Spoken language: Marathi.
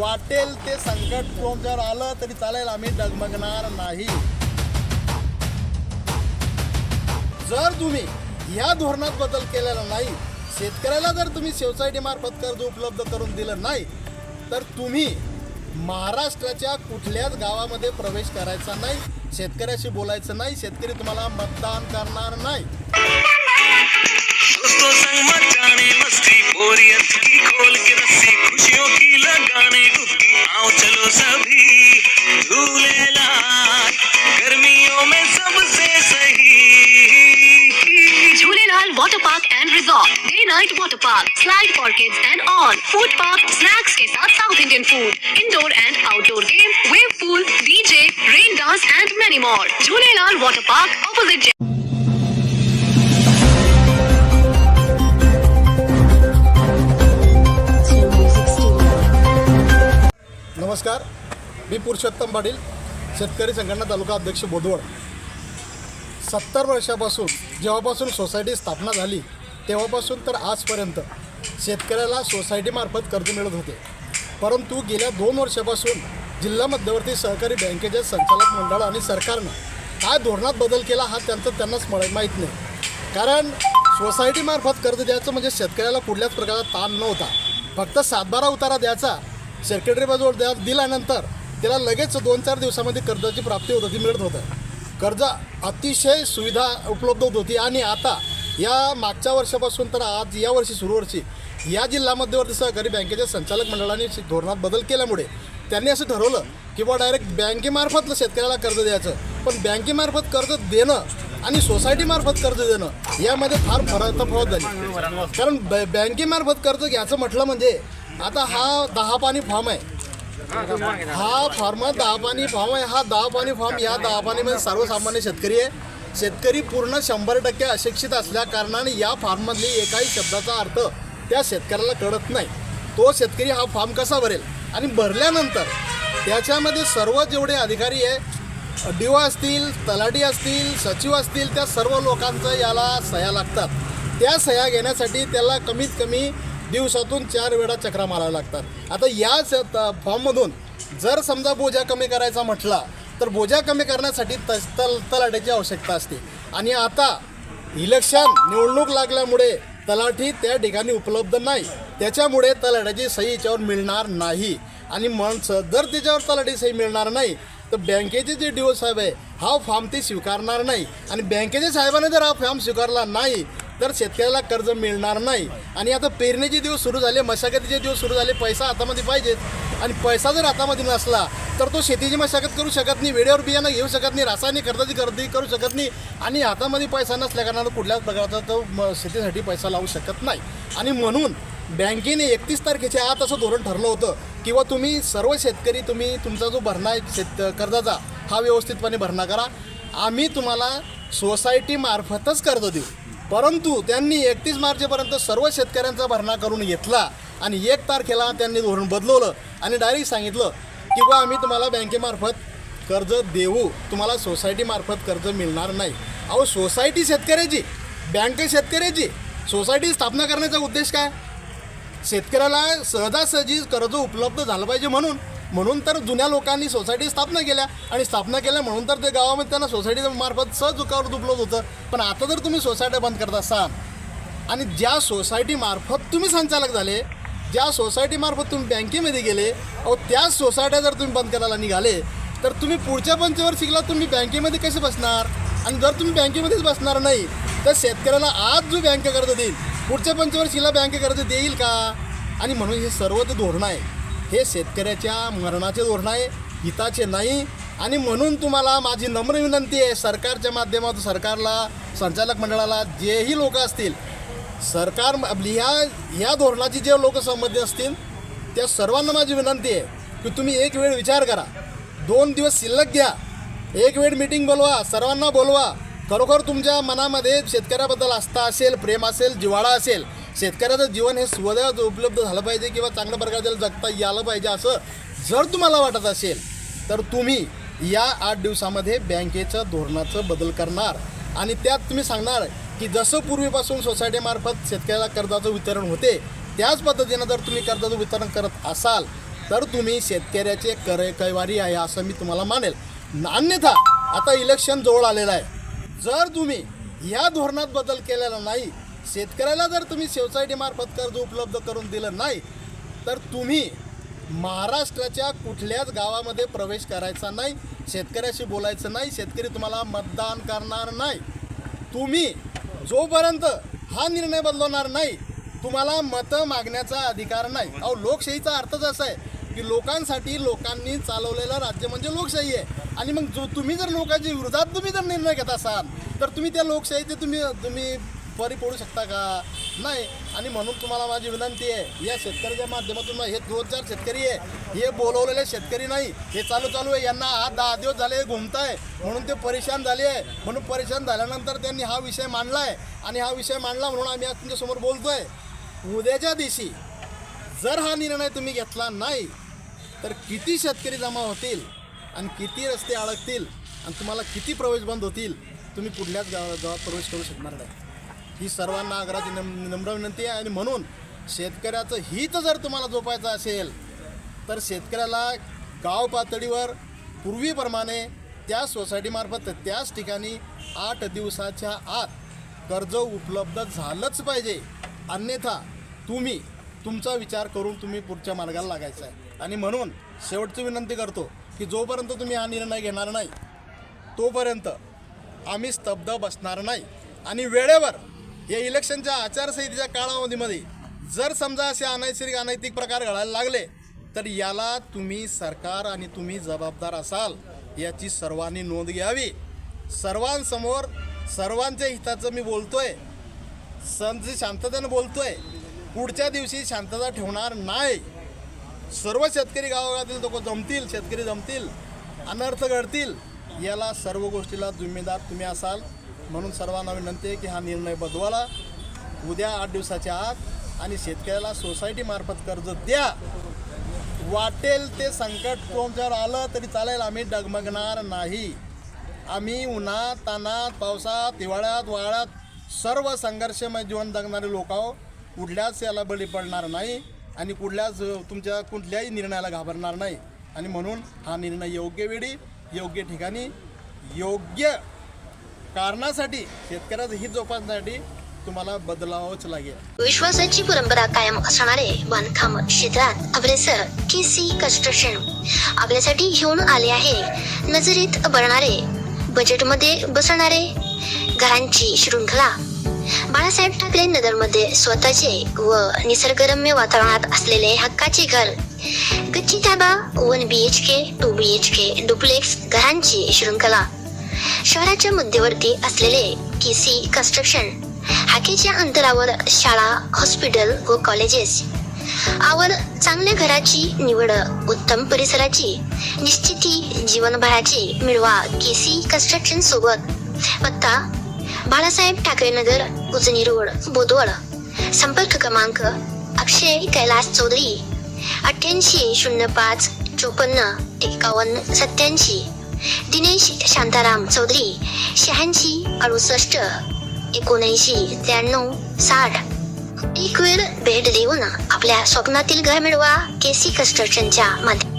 वाटेल ते संकट तुमच्यावर आलं तरी चालेल आम्ही डगमगणार नाही. जर तुम्ही या धोरणात बदल केलेला नाही शेतकऱ्याला जर तुम्ही सोसायटी मार्फत कर्ज उपलब्ध करून दिलं नाही तर तुम्ही महाराष्ट्राच्या कुठल्याच गावामध्ये प्रवेश करायचा नाही शेतकऱ्याशी बोलायचं नाही शेतकरी तुम्हाला मतदान करणार नाही. दोस्तों संग मचाने मस्ती बोरियत की खोल के रस्सी खुशियों की लगाने डुबकी आओ चलो सभी झूलेलाल गर्मियों में सबसे सही Jhulelalal Water Park and Resort. Day night water park, slide for kids and all. Food park, snacks के साथ South Indian food. Indoor and outdoor game, wave pool, DJ, rain dance and many more. Jhulelalal Water Park, opposite J- नमस्कार. मी पुरुषोत्तम पाटील शेतकरी संघटना तालुका अध्यक्ष बोदवड सत्तर वर्षापासून जेव्हापासून सोसायटी स्थापना झाली तेव्हापासून तर आजपर्यंत शेतकऱ्याला सोसायटीमार्फत कर्ज मिळत होते. परंतु गेल्या दोन वर्षापासून जिल्हा मध्यवर्ती सहकारी बँकेचे संचालक मंडळ आणि सरकारनं काय धोरणात बदल केला हा त्यांचं त्यांनाच मला माहीत नाही. कारण सोसायटीमार्फत कर्ज द्यायचं म्हणजे शेतकऱ्याला कुठल्याच प्रकारचा ताण नव्हता. फक्त सातबारा उतारा द्यायचा सेक्रेटरी बाजूवर द्या दिल्यानंतर त्याला लगेच दोन चार दिवसामध्ये कर्जाची प्राप्ती होत होती मिळत होतं. कर्ज अतिशय सुविधा उपलब्ध होत होती आणि आता या मागच्या वर्षापासून तर आज या वर्षी सुरू वर्षी या जिल्हा मध्यवर्ती सहकारी बँकेच्या संचालक मंडळाने धोरणात बदल केल्यामुळे त्यांनी असं ठरवलं की बा डायरेक्ट बँकेमार्फत शेतकऱ्याला कर्ज द्यायचं. पण बँकेमार्फत कर्ज देणं आणि सोसायटीमार्फत कर्ज देणं यामध्ये फार फरक तफावत झाली. कारण ब बँकेमार्फत कर्ज घ्यायचं म्हटलं म्हणजे आता हा दहा पाणी फॉर्म आहे. हा फॉर्म दहा पाणी फॉर्म आहे. हा दहा पाणी फॉर्म या दहा पाणीमध्ये सर्वसामान्य शेतकरी आहे. शेतकरी पूर्ण शंभर टक्के अशिक्षित असल्या कारणाने या फॉर्ममधली एकाही शब्दाचा अर्थ त्या शेतकऱ्याला कळत नाही. तो शेतकरी हा फॉर्म कसा भरेल? आणि भरल्यानंतर त्याच्यामध्ये सर्व जेवढे अधिकारी आहे डी असतील तलाठी असतील सचिव असतील त्या सर्व लोकांचं याला सह्या लागतात. त्या सह्या घेण्यासाठी त्याला कमीत कमी दिवसातून चार वेळा चक्रा माराव्या लागतात. आता याच फॉर्ममधून जर समजा बोजा कमी करायचा म्हटला तर बोजा कमी करण्यासाठी तस तल तलाट्याची आवश्यकता असते. आणि आता इलेक्शन निवडणूक लागल्यामुळे तलाठी त्या ठिकाणी उपलब्ध नाही. त्याच्यामुळे तलाठ्याची सही याच्यावर मिळणार नाही. आणि माणसं जर त्याच्यावर तलाठी सही मिळणार नाही तर बँकेचे जे डी ओ साहेब आहे हा फॉर्म ते स्वीकारणार नाही. आणि बँकेच्या साहेबाने जर हा फॉर्म स्वीकारला नाही तर शेतकऱ्याला कर्ज मिळणार नाही. आणि आता पेरणीचे दिवस सुरू झाले मशागतीचे दिवस सुरू झाले पैसा हातामध्ये पाहिजेत आणि पैसा जर हातामध्ये नसला तर तो शेतीची मशागत करू शकत नाही वेळेवर बियाणं घेऊ शकत नाही रासायनिक खर्चाची खरेदी करू शकत नाही आणि हातामध्ये पैसा नसल्या कारणानं कुठल्याच प्रकारचा तो म- शेतीसाठी पैसा लावू शकत नाही. आणि म्हणून बँकेने एकतीस तारखेच्या आत असं धोरण ठरलं होतं किंवा तुम्ही सर्व शेतकरी तुम्ही तुमचा जो भरणा आहे शेत कर्जाचा हा व्यवस्थितपणे भरणा करा. आम्ही तुम्हाला सोसायटीमार्फतच कर्ज देऊ. परंतु त्यांनी एकतीस मार्चपर्यंत सर्व शेतकऱ्यांचा भरणा करून घेतला आणि एक तारखेला त्यांनी धोरण बदलवलं आणि डायरेक्ट सांगितलं की बा आम्ही तुम्हाला बँकेमार्फत कर्ज देऊ. तुम्हाला सोसायटीमार्फत कर्ज मिळणार नाही. अहो सोसायटी शेतकऱ्याची बँक शेतकऱ्याची सोसायटी स्थापना करण्याचा उद्देश काय? शेतकऱ्याला सहजासहजी कर्ज उपलब्ध झालं पाहिजे म्हणून. म्हणून तर जुन्या लोकांनी सोसायटी स्थापना केल्या आणि स्थापना केल्या म्हणून तर ते गावामध्ये त्यांना सोसायटी मार्फत सहज उकावर दुपलत होतं. पण आता जर तुम्ही सोसायट्या बंद करत असाल आणि ज्या सोसायटीमार्फत तुम्ही संचालक झाले ज्या सोसायटीमार्फत तुम्ही बँकेमध्ये गेले अहो त्याच सोसायट्या जर तुम्ही बंद करायला निघाले तर तुम्ही पुढच्या पंचवार्षिकला तुम्ही बँकेमध्ये कसे बसणार? आणि जर तुम्ही बँकेमध्येच बसणार नाही तर शेतकऱ्याला आज जो बँक कर्ज देईल पुढच्या पंचवर्षीला बँक कर्ज देईल का? आणि म्हणून हे सर्व ते धोरणं आहे. हे शेतकऱ्याच्या मरणाचे धोरण आहे हिताचे नाही. आणि म्हणून तुम्हाला माझी नम्र विनंती आहे सरकारच्या माध्यमातून सरकारला संचालक मंडळाला जेही लोक असतील सरकार ह्या ह्या धोरणाची जे लोक संबंधित असतील त्या सर्वांना माझी विनंती आहे की तुम्ही एक वेळ विचार करा. दोन दिवस शिल्लक घ्या. एक वेळ मीटिंग बोलवा सर्वांना बोलवा. खरोखर तुमच्या मनामध्ये शेतकऱ्याबद्दल आस्था असेल प्रेम असेल जिव्हाळा असेल शेतकऱ्याचं जीवन हे स्वतः उपलब्ध झालं पाहिजे किंवा चांगल्या प्रकारे त्याला जगता यालं पाहिजे असं जर तुम्हाला वाटत असेल तर तुम्ही या आठ दिवसामध्ये बँकेच्या धोरणाचं बदल करणार. आणि त्यात तुम्ही सांगणार की जसं पूर्वीपासून सोसायटीमार्फत शेतकऱ्याला कर्जाचं वितरण होते त्याच पद्धतीनं जर तुम्ही कर्जाचं वितरण करत असाल तर तुम्ही शेतकऱ्याचे कर कैवारी आहे असं मी तुम्हाला मानेल. अन्यथा आता इलेक्शन जवळ आलेलं आहे. जर तुम्ही या धोरणात बदल केलेला नाही शेतकऱ्याला जर तुम्ही सोसायटीमार्फत कर्ज उपलब्ध करून दिलं नाही तर तुम्ही महाराष्ट्राच्या कुठल्याच गावामध्ये प्रवेश करायचा नाही शेतकऱ्याशी बोलायचं नाही शेतकरी तुम्हाला मतदान करणार नाही. तुम्ही जोपर्यंत हा निर्णय बदलवणार नाही तुम्हाला मतं मागण्याचा अधिकार नाही. अहो लोकशाहीचा अर्थच असा आहे की लोकांसाठी लोकांनी चालवलेलं राज्य म्हणजे लोकशाही आहे. आणि मग जो तुम्ही जर लोकांच्या विरोधात तुम्ही जर निर्णय घेत असाल तर तुम्ही त्या लोकशाहीचे तुम्ही तुम्ही परी पडू शकता का? नाही. आणि म्हणून तुम्हाला माझी विनंती आहे या शेतकऱ्याच्या माध्यमातून हे दोन चार शेतकरी आहे हे बोलवलेले शेतकरी नाही हे चालू चालू आहे. यांना हा दहा दिवस झाले घुमताय म्हणून ते परेशान झाले आहे. म्हणून परेशान झाल्यानंतर त्यांनी हा विषय मांडला आहे. आणि हा विषय मांडला म्हणून आम्ही आज तुमच्यासमोर बोलतो आहे उद्याच्या दिवशी जर हा निर्णय तुम्ही घेतला नाही तर किती शेतकरी जमा होतील आणि किती रस्ते अडकतील आणि तुम्हाला किती प्रवेश बंद होतील तुम्ही कुठल्याच गावा गावात प्रवेश करू शकणार नाही. ही सर्वांना आग्रहाची नम नम्र विनंती आहे. आणि म्हणून शेतकऱ्याचं हित जर तुम्हाला जोपायचं असेल तर शेतकऱ्याला गाव पातळीवर पूर्वीप्रमाणे त्या सोसायटीमार्फत त्याच ठिकाणी आठ दिवसाच्या आत कर्ज उपलब्ध झालंच पाहिजे. अन्यथा तुम्ही तुमचा विचार करून तुम्ही पुढच्या मार्गाला लागायचा आहे. आणि म्हणून शेवटची विनंती करतो की जोपर्यंत तुम्ही हा निर्णय घेणार नाही तोपर्यंत आम्ही स्तब्ध बसणार नाही. आणि वेळेवर या इलेक्शनच्या आचारसंहितेच्या कालावधीमध्ये जर समजा असे अनैसर्गिक अनैतिक प्रकार घडायला लागले तर याला तुम्ही सरकार आणि तुम्ही जबाबदार असाल याची सर्वांनी नोंद घ्यावी. सर्वांसमोर सर्वांच्या हिताचं मी बोलतोय. संत शांततेनं बोलतोय. पुढच्या दिवशी शांतता ठेवणार नाही. सर्व शेतकरी गावागावातील लोक जमतील शेतकरी जमतील अनर्थ घडतील याला सर्व गोष्टीला जिम्मेदार तुम्ही असाल. म्हणून सर्वांना विनंती आहे की हा निर्णय बदवाला. उद्या आठ दिवसाच्या आत आणि शेतकऱ्याला सोसायटीमार्फत कर्ज द्या. वाटेल ते संकट तुमच्यावर आलं तरी चालेल आम्ही डगमगणार नाही. आम्ही उन्हात तानात पावसात हिवाळ्यात वाळ्यात सर्व संघर्षमय जीवन जगणारे लोक आहो कुठल्याच याला बळी पडणार नाही आणि कुठल्याच तुमच्या कुठल्याही निर्णयाला घाबरणार नाही. आणि म्हणून हा निर्णय योग्य वेळी योग्य ठिकाणी योग्य कारणासाठी शेतकऱ्याचं हित जोपासण्यासाठी तुम्हाला बदलावच लागेल. विश्वासाची परंपरा कायम असणारे बांधकाम क्षेत्रात अभ्रेसर के सी कन्स्ट्रक्शन आपल्यासाठी घेऊन आले आहे. नजरेत भरणारे बजेटमध्ये बसणारे घरांची शृंखला. बाळासाहेब ठाकरे नगरमध्ये स्वतःचे व निसर्गरम्य वातावरणात असलेले हक्काचे घर गच्ची ताबा one B H K two B H K duplex घरांची शृंखला. शहराच्या मध्यवर्ती असलेले के सी कन्स्ट्रक्शन हाकेच्या अंतरावर शाळा हॉस्पिटल व कॉलेजेस आवर चांगल्या घराची निवड उत्तम परिसराची निश्चिती जीवनभराची मिळवा केसी कन्स्ट्रक्शन सोबत. पत्ता बाळासाहेब ठाकरे नगर उजनी रोड बोदवड. संपर्क क्रमांक अक्षय कैलास चौधरी अठ्ठ्याऐंशी शून्य पाच चोपन्न एकावन्न सत्याऐंशी दिनेश शांताराम चौधरी शहाऐंशी अडुसष्ट एकोणऐंशी त्र्याण्णव साठ. एक वेळ भेट देऊन आपल्या स्वप्नातील घर मिळवा केसी कन्स्ट्रक्शनच्या माध्यमातून.